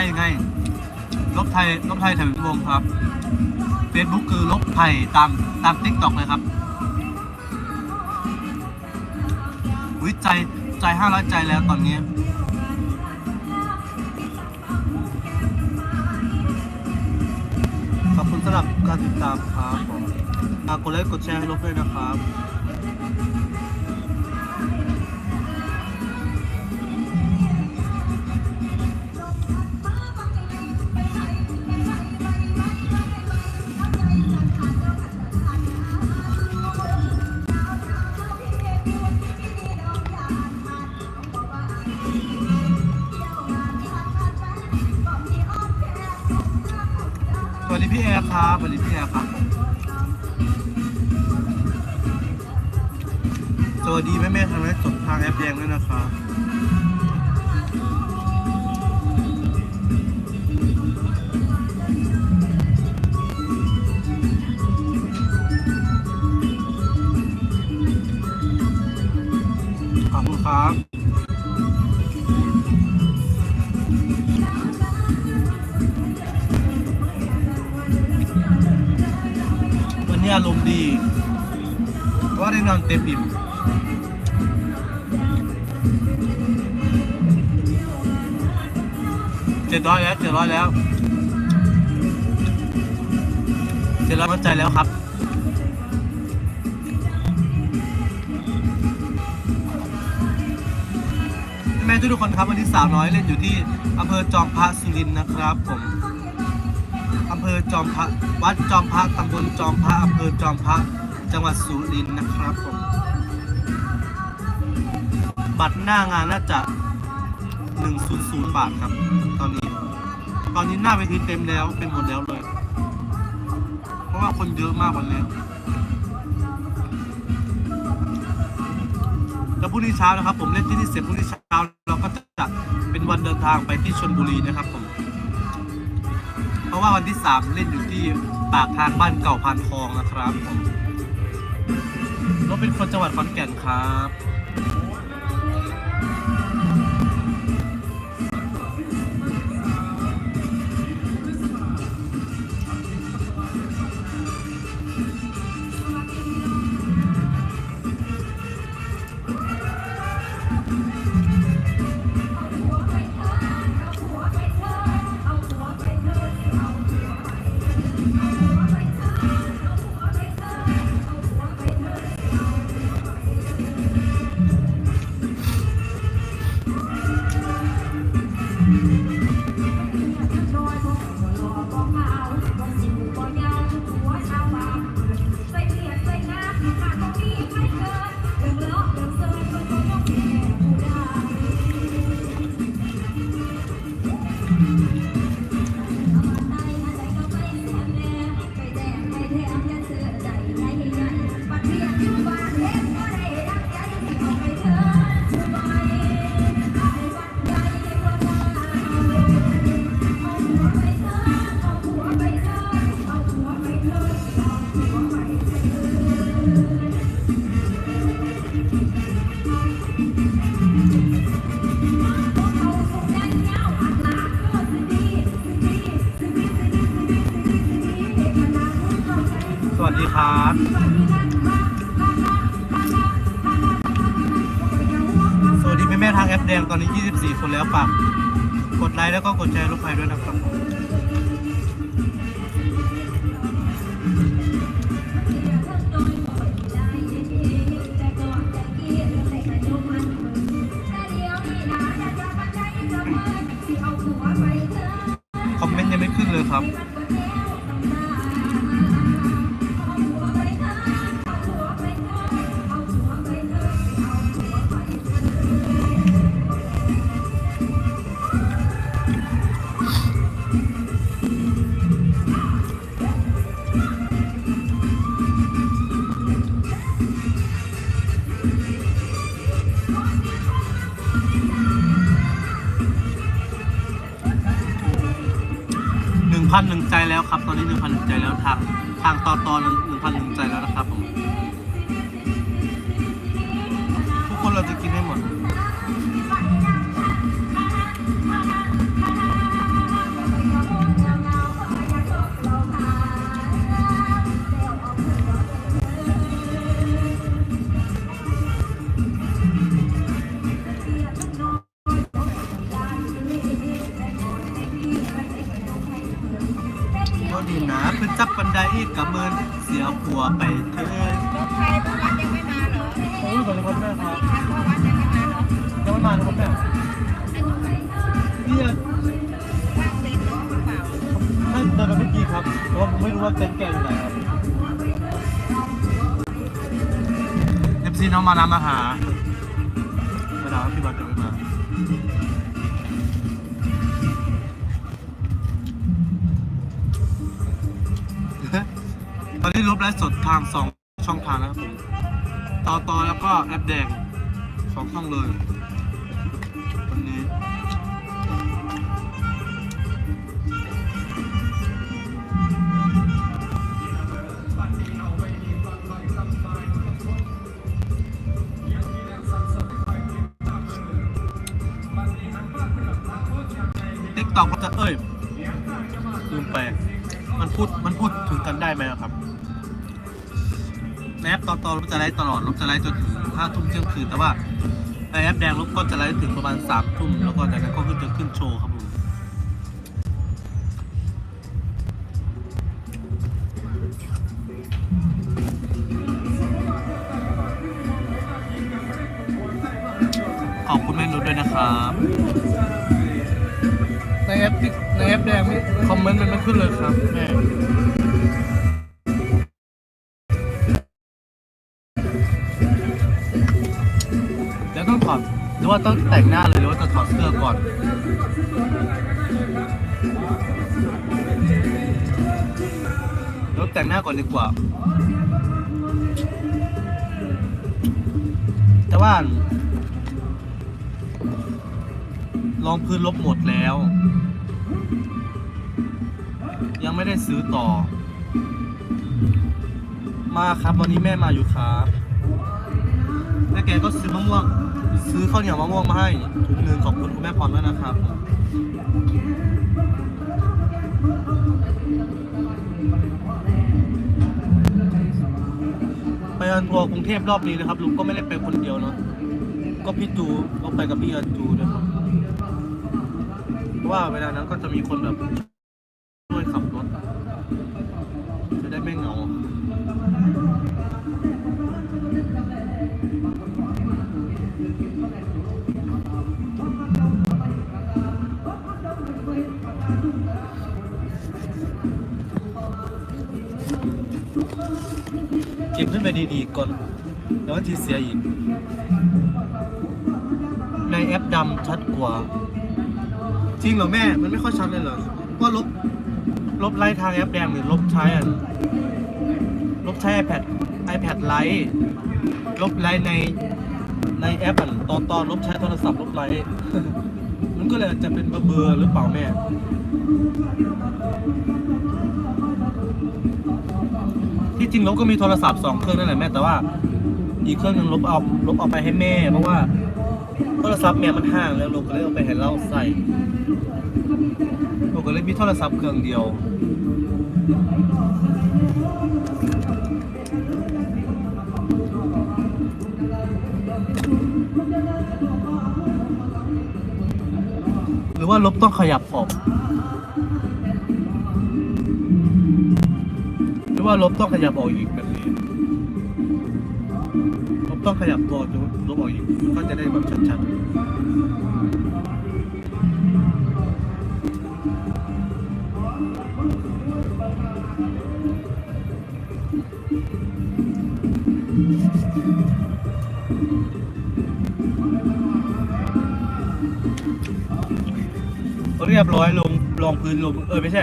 ยไง ลบไทย ลบไทยแถววงครับเฟซบุ๊กคือลบไทยตามตามติ๊กต็อกเลยครับวิใจใจห้าร้อยใจแล้วตอนนี้ขอบคุณสำหรับการติดตามครับผมฝากกดไลค์กดแชร์ให้ลบด้วยนะครับ วัสดีแม่แม่ๆทางไลฟ์สดทางแอปแดงด้วยนะครับขอบคุณครับวันนี้อารมณ์ดี ว่าได้นอนเต็มอิ่ม ดร้อยแล้วเจ็ดร้อยแล้วเจ็ดร้อยหัวใจแล้วครับแม่ทุกคนครับวันนี้สาวน้อยเล่นอยู่ที่อำเภอจอมพระสุรินทร์นะครับผมอำเภอจอมพระวัดจอมพระตำบลจอมพระอำเภอจอมพระจังหวัดสุรินทร์นะครับผมบัตรหน้างานน่าจะ 100 บาทครับ ตอนนี้ ตอนนี้หน้าเวทีเต็มแล้วเป็นหมดแล้วเลย เพราะว่าคนเยอะมากวันนี้แล้วพรุ่งนี้เช้านะครับ ผมเล่นที่นี่เสร็จพรุ่งนี้เช้าเราก็จะเป็นวันเดินทางไปที่ชลบุรีนะครับผม เพราะว่าวันที่สามเล่นอยู่ที่ปากทางบ้านเก่าพันคลองนะครับผมรถเป็นคนจังหวัดขอนแก่นครับ แดงตอนนี้ 24 คนแล้วฝากกดไลค์แล้วก็กดแชร์ลูกไปด้วยนะครับันหนึ่งใจแล้วครับ ตอนนี้หนึ่งพันหนึ่งใจแล้วทางทางตอนตอนหนึ่งพันหนึ่งใจแล้วนะครับผมทุกคนเราจะกินให้หม มินเสียผัวไปเถินใครเมื่อวานยังไม่มาเหรอโอ้ยขอบคุณครับแม่ครับพ่อวานยังไม่มาเหรอยังไม่มานะครับแม่พี่อะว่างเต็นท์น้องหรือเปล่าให้เดินมาเมื่อกี้ครับแต่ว่าผมไม่รู้ว่าเต็นท์แกอยู่ไหนครับเอฟซีน้องมานำมาหาเวลาพี่บอล ไม่มาตอนนี้ลบไลฟ์สดทางสองช่องทางนะครับผมต่อต่อแล้วก็แอปแดงสองช่องเลยวันนี้ติ๊กต็อกก็จะเอ้ยลืมไปมันพูดมันพูดถึงกันได้ไหมครับ ในแอปตอนตอนลบจะไลฟ์ตลอดลบจะไลฟ์จนถึงห้าทุ่มเที่ยงคืนแต่ว่าในแอปแดงลบก็จะไลฟ์ถึงประมาณสามทุ่มแล้วก็จากนั้นก็ขึ้นจะขึ้นโชว์ครับผมขอบคุณแม่นุชด้วยนะครับในแอปในแอปแดงไม่คอมเมนต์มันไม่ขึ้นเลยครับแม่ ต้องแต่งหน้าเลยหรือว่าจะถอดเสื้อก่อน แล้วแต่งหน้าก่อนดีกว่า แต่ว่ารองพื้นลบหมดแล้ว ยังไม่ได้ซื้อต่อ มาครับวันนี้แม่มาอยู่ครับ แล้วแกก็ซื้อมะม่วง ซื้อข้าวเหนียวมะม่วงมาให้ถุงหนึ่งขอบคุณคุณแม่พรด้วยนะครับไปอันทัวร์กรุงเทพรอบนี้นะครับลุงก็ไม่ได้ไปคนเดียวเนาะก็พี่จูก็ไปกับพี่อันจูด้วยครับเพราะว่าเวลานั้นก็จะมีคนแบบ นไปดีๆก่อนเดี๋ยวที่เสียอีก ในแอปดำชัดกว่า จริงเหรอแม่ มันไม่ค่อยชัดเลยเหรอว่าลบ ลบไลท์ทางแอปแดงหรือลบใช้อะลบใช้ iPad iPad ไลท์ลบไลท์ในในแอปอะตอนตอนลบใช้โทรศัพท์ลบไลท์มันก็เลยจะเป็นเบอร์หรือเปล่าแม่ ที่จริงลบก็มีโทรศัพท์สองเครื่องนั่นแหละแม่แต่ว่า อีกเครื่องหนึงลบเอาลบเอาไปให้แม่ เพราะว่าโทรศัพท์แม่มันห่างแล้วลูกก็เลยเอาไปให้เราใส่ลูกก็เลยมีโทรศัพท์เครื่องเดียวหรือว่าลบต้องขยับออก รือว่าลบต้องขยับออกอีกแบบนี้ลบต้องขยับตัวลบออกอีกมันก็จะได้แบบชัดๆเรียบร้อยลงลองพื้นลงเออไม่ใช่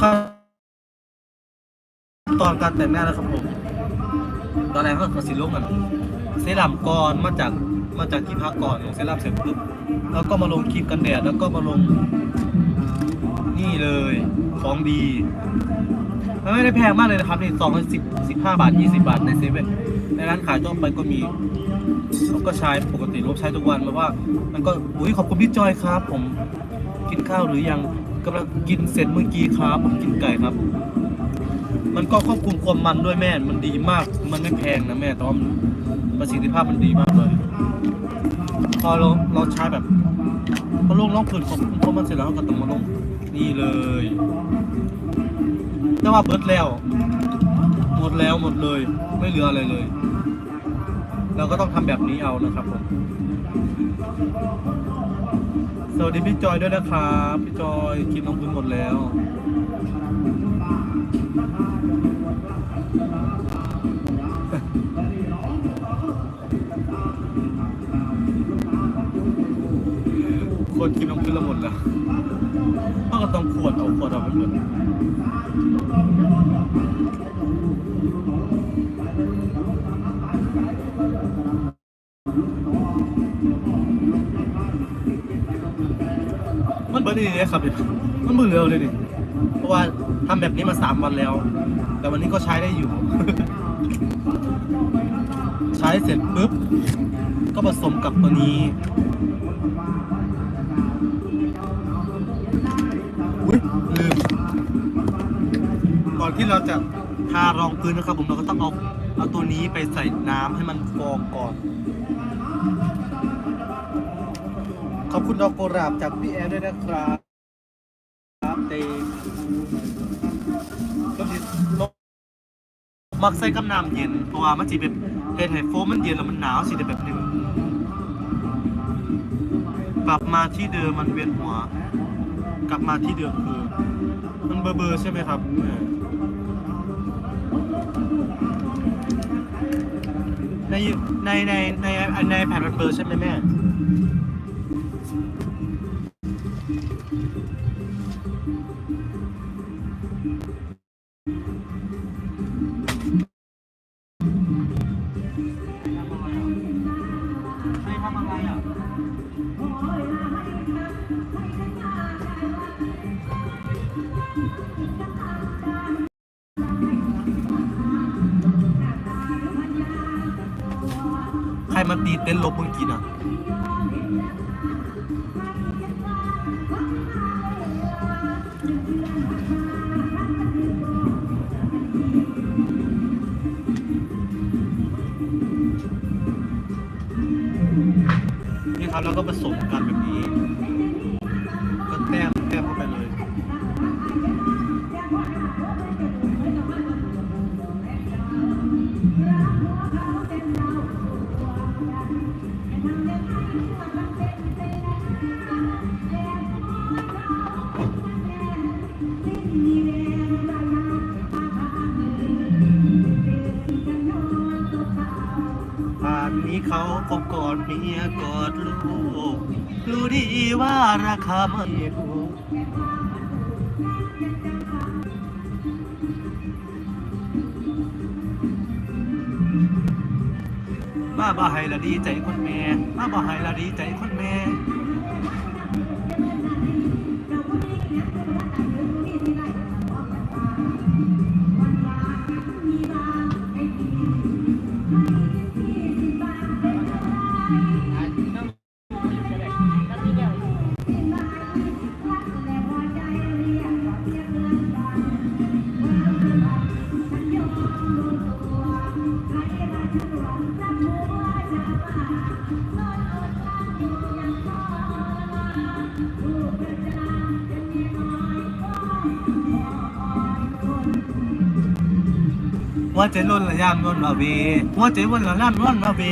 ขั้นตอน การแต่งหน้าแล้วครับผม ตอนแรกเขาก็สีลงกันเซรั่มก่อนมาจากมาจากที่พักก่อนลงเซรั่มเสร็จปุ๊บแล้วก็มาลงครีมกันแดดแล้วก็มาลง นี่เลยของดีมันไม่ได้แพงมากเลยนะครับนี่สองสิบสิบห้าบาทยี่สิบาทในเซเว่นในร้านขายทั่วไปก็มีเราก็ใช้ปกติลบใช้ทุกวันมาว่า มันก็อุ้ยขอบคุณพี่จอยครับ ผมกินข้าวหรือยังกำลังกินเสร็จเมื่อกี้ครับผมกินไก่ครับ มันก็ควบคุมความมันด้วยแม่ มันดีมาก มันไม่แพงนะแม่แต่ว่ามันประสิทธิภาพมันดีมากเลย พอเราเราใช้แบบพอลงล่องผืนควบคุมความมันเสร็จแล้วเราก็ต้องมาลงนี่เลยแต่ว่าเบิร์ดแล้ว หมดแล้วหมดเลย ไม่เหลืออะไรเลย เราก็ต้องทำแบบนี้เอานะครับผมสวัสดีพี่จอยด้วยนะครับ พี่จอยคลิปน้องพื้นหมดแล้ว คนคลิปน้องพื้นเราหมดแล้วก็ต้องขวดเอาขวดเอาไปหมดมันเบิร์ดดีเลยครับเนี่ยมันมือเร็วเลยดิเพราะว่าทำแบบนี้มาสามวันแล้ว แต่วันนี้ก็ใช้ได้อยู่ ใช้เสร็จปุ๊บ ก็ผสมกับตัวนี้ ลืมก่อนที่เราจะทารองพื้นนะครับ ผมเราก็ต้องเอาเอาตัวนี้ไปใส่น้ำให้มันฟองก่อน ขอบคุณดอกกุหลาบจากพี่แอร์ด้วยนะครับครับเตก็มีมักใส่กับน้ำเย็นเพราะว่ามันจีเป็นเฮดไฮโฟมมันเย็นแล้วมันหนาวสิแต่แบบหนึงกลับมาที่เดิมมันเวียนหัว กลับมาที่เดิมคือ มันเบอร์เบอร์ใช่ไหมครับในในในในในแผ่นมันเบอร์ใช่ไหมแม่ เต้นลบเมื่อกี้น่ะนี่ครับแล้วก็ผสมกันแบบนี้ารคาม่ถูกมาบ่ให้ละดีใจคนแม่มาบ่ให้ละดีใจคนแม่ หัวใจล้นละยามล้นมาเวหัวใจวนละล่ามล้นมาเว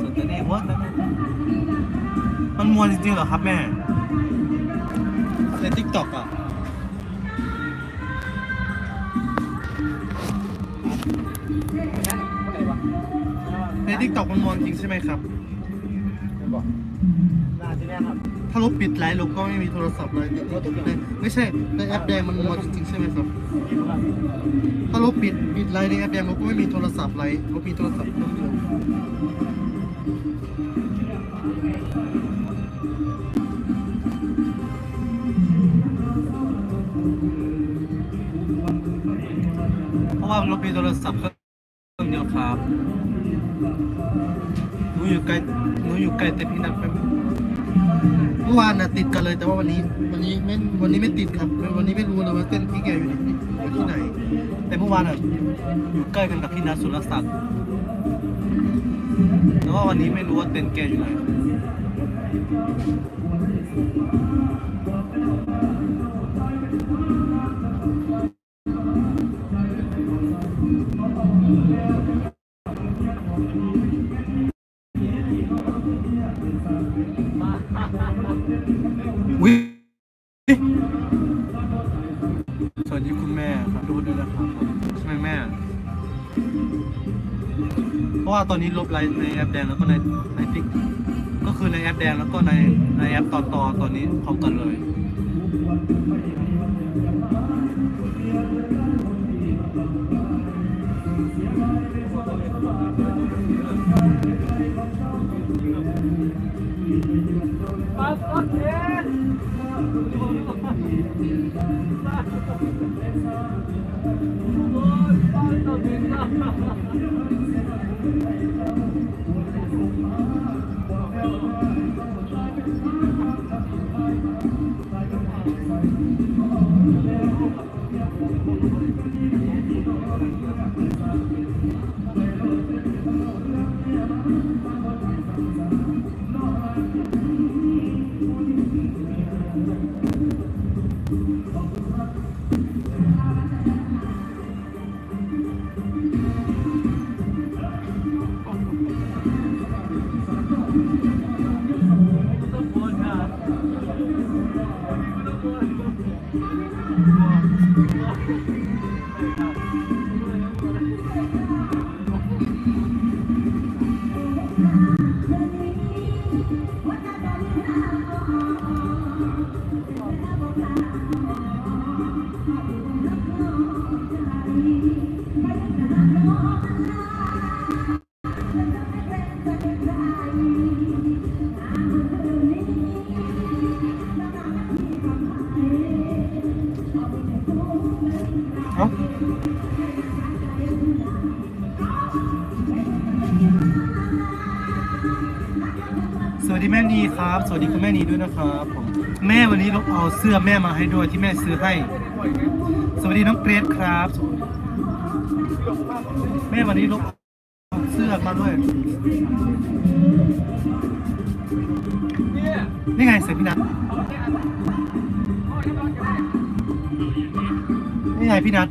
สุดแต่นี่หัวแต่นั่นมันมวนจริงๆเหรอครับแม่ในทิกตอกอะในทิกตอกมันมวนจริงใช่ไหมครับน่าจะแน่ครับ ถ้าลบปิดไลน์ลบก็ไม่มีโทรศัพท์เลยไม่ใช่ในแอปแดงมันมวจริงๆใช่ไหมครับถ้าลบปิดปิดไลน์ในแอปแดงลบก็ไม่มีโทรศัพท์ไลน์ลบมีโทรศัพท์เครื่องเพราะว่าลบมีโทรศัพท์เครื่องเดียวครับอุ้อยู่ไกลหนูอยู่ไกลแต่พี่นัทไป เมื่อวานน่ะติดกันเลยแต่ว่าวันนี้ วันนี้ไม่วันนี้ไม่ติดครับ วันนี้ไม่รู้เลยว่าเต้นพี่แกอยู่ที่อยู่ที่ไหน แต่เมื่อวานอะอยู่ใกล้กันกับพี่นัทสุรศักดิ์แต่ว่าวันนี้ไม่รู้ว่าเต้นแกอยู่ไหน วิสวัสดีคุณแม่ครับดูด้วยนะครับผมใช่ไหมแม่ เพราะว่าตอนนี้ลบไลน์ในแอปแดงแล้วก็ในในติ๊กก็คือในแอปแดงแล้วก็ในในแอปต่อต่อตอนนี้พร้อมกันเลยเอ้า ม่นีด้วยนะครับผมแม่วันนี้ลบเอาเสื้อแม่มาให้ด้วยที่แม่ซื้อให้ สวัสดีน้องเกรซครับ แม่วันนี้ลบเอาเสื้อมาด้วย นี่ไงเสร็จพี่นัทนี่ไงพี่นัท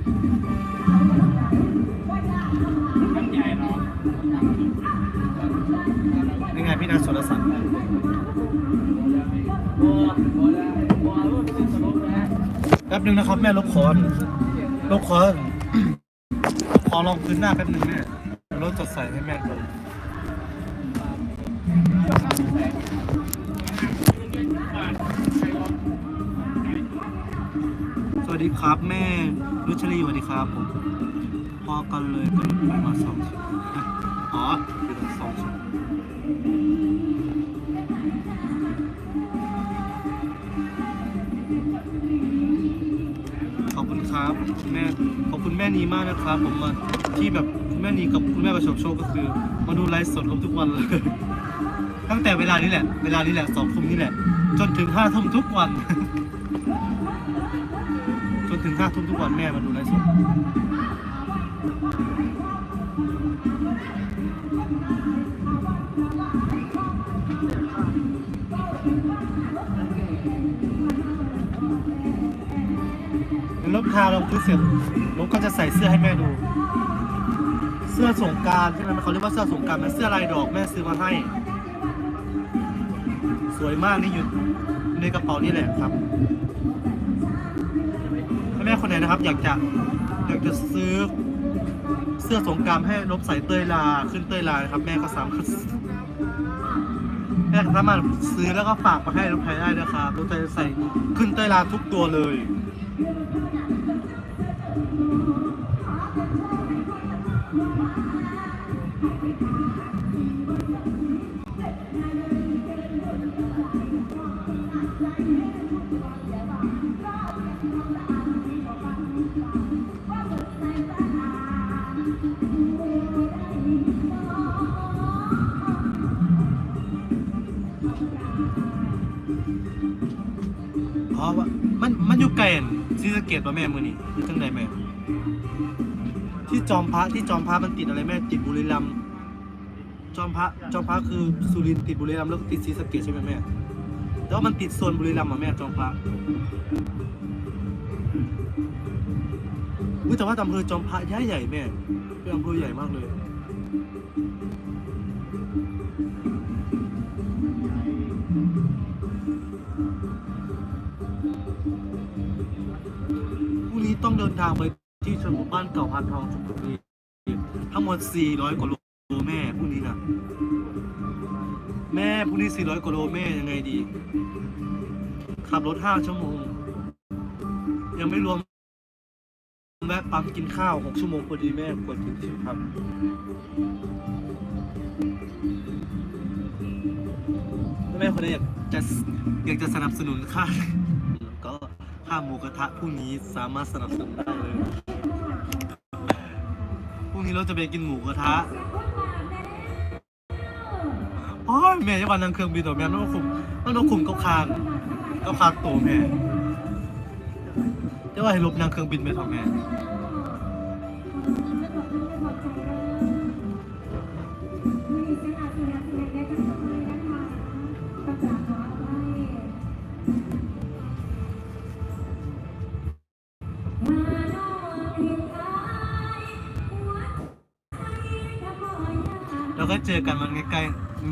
นี่ไงพี่นัทสุรศักดิ์ แป๊บนึงนะครับ แม่ลบคอนลบคอนขอลองพื้นหน้าแป๊บนึงแม่รถจดใส่ให้แม่ดูสวัสดีครับแม่รุชลีสวัสดีครับผมพอกันเลยกันมาสอง คุณแม่นีมากนะครับ ผมมาที่แบบคุณแม่นีกับคุณแม่ประสบโชคก็คือ มาดูไลฟ์สดลงทุกวันเลย ตั้งแต่เวลานี้แหละ เวลานี้แหละสองทุ่มนี่แหละ จนถึงห้าทุ่มทุกวัน จนถึงห้าทุ่มทุกวันแม่มาดูไลฟ์สด ลบทาเราคือเสร็จลบก็จะใส่เสื้อให้แม่ดู เสื้อสงการใช่ไหมเขาเรียกว่าเสื้อสงการมันเสื้อลายดอกแม่ซื้อมาให้ สวยมากนี่อยู่ในกระเป๋านี่แหละครับถ้าแม่คนไหนนะครับ อยากจะอยากจะซื้อเสื้อสงการให้ลบใส่เต้ยลาขึ้นเต้ยลานะครับ แม่ก็สามารถแม่สามารถซื้อแล้วก็ฝากมาให้ลบไทยได้นะครับลบไทยใส่ขึ้นเต้ยลาทุกตัวเลย อ๋อว่ามัน มันอยู่แก่นซีสะเกตป่ะแม่มือนี่อยู่ทั้งใดแม่ ที่จอมพระที่จอมพระมันติดอะไรแม่ ติดบุรีรัมจอมพระจอมพระคือสุรินติดบุรีรัมแล้วก็ติดซีสะเกตใช่ไหมแม่ แต่ว่ามันติดโซนบุรีรัมย์อะแม่จอมพระอุ้ยแต่ว่าอำเภอจอมพระใหญ่ใหญ่แม่เป็นอำเภอใหญ่มากเลยพรุ่งนี้ต้องเดินทางไปที่ชนบทบ้านเก่าพันทองชลบุรีทั้งหมด400กว่าโลแม่พรุ่งนี้นะ แม่พรุ่งนี้400กว่าโลแม่ยังไงดี ขับรถ5ชั่วโมง ยังไม่รวมแวะปั๊มกินข้าว6ชั่วโมงพอดีแม่กดถึงที่ครับแม่คนนี้อยากจะอยากจะสนับสนุนค่าก็ค่าหมูกระทะพรุ่งนี้สามารถสนับสนุนได้เลยพรุ่งนี้เราจะไปกินหมูกระทะ ยแม่จะวันนั่งเครื่องบินตัวแม่ต้องคุมต้องคุมก็คางก็คางตัวแม่จะว่าให้ลบนั่งเครื่องบินไปทำแม่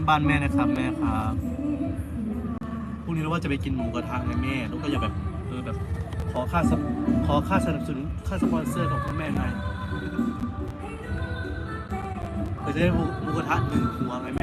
บ้านแม่นะครับแม่ครับพรุ่งนี้เราว่าจะไปกินหมูกระทะไงแม่ลูกก็อย่าแบบเออแบบขอค่าสปขอค่าสนับสนุนค่าสปอนเซอร์ของคุณแม่หน่อยเพื่อจะได้หมูกระทะหนึ่งหัวไงแม่